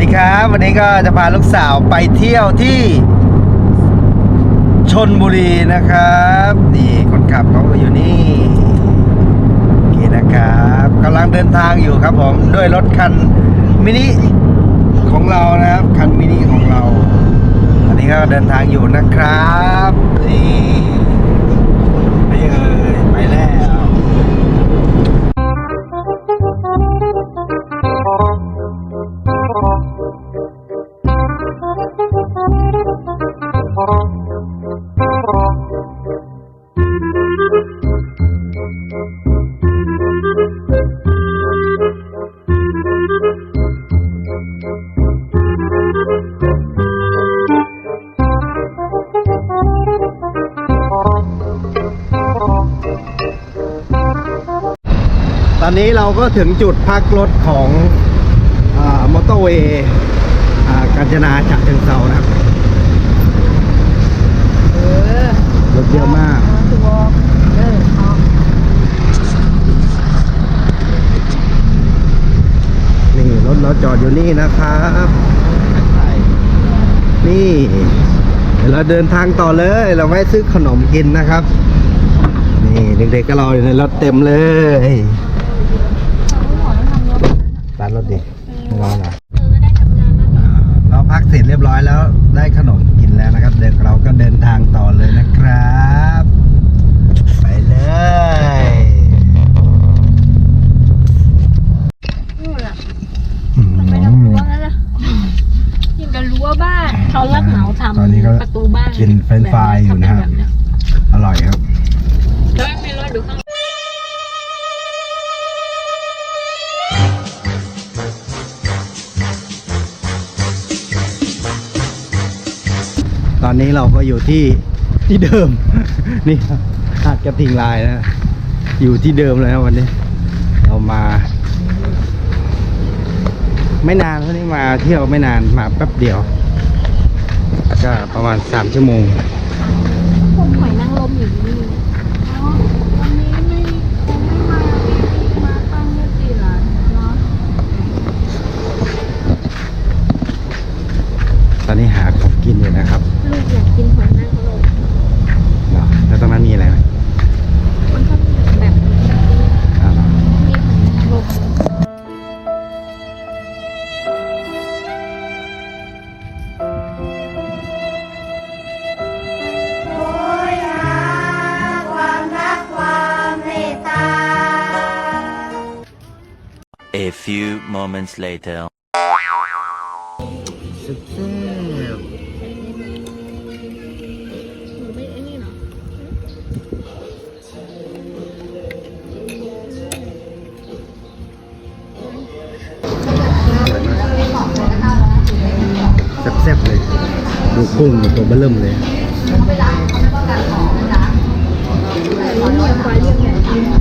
ดีครับ วันนี้ก็จะพาลูกสาวไปเที่ยวที่ชนบุรีนะครับ นี่คนขับเขาอยู่นี่โอเคนะครับกำลังเดินทางอยู่ครับผมด้วยรถคันมินิของเรานะครับ คันมินิของเรา อันนี้ก็เดินทางอยู่นะครับ ตอนนี้เราก็ถึงจุดพักรถของอมอเตอร์เวย์กาญจนาฉะเชิงเซานะครับรถเยอะมากนี่รถเราจอดอยู่นี่นะครับนี่ เดี๋ยวเราเดินทางต่อเลยเราแวะซื้อขนมกินนะครับ นี่เด็กๆก็รออยู่ในรถเต็มเลยร้านรถดิไม่รอหน่อยอ่าเราพักเสร็จเรียบร้อยแล้ว ได้ขนมกินแล้วนะครับ เด็กเราก็เดินทางต่อเลยนะครับ ไปเลย นู่นน่ะ อืม ไม่ต้องรั้วนั่นนะยิ่งกับรั้วบ้านเขารับเหมา ทำตอนนี้ก็ ประตูบ้านกินเฟรนช์ฟรายอยู่นะครับแบบเนี้ยอร่อยครับ แล้วไม่รู้ดูข้างตอนนี้เราก็อยู่ที่ที่เดิม นี่หาดกระทิงลายนะอยู่ที่เดิมเลยนะวันนี้ เรามา ไม่นานเท่านี้มาเที่ยวไม่นานมาแป๊บเดียว ก็ประมาณสามชั่วโมง A few moments later. สุดแซ่บไม่ไอ้นี่เหรอแซ่บๆเลย ดูกุ้งตัวเบอเริ่มเลยเลี้ยงควายเลี้ย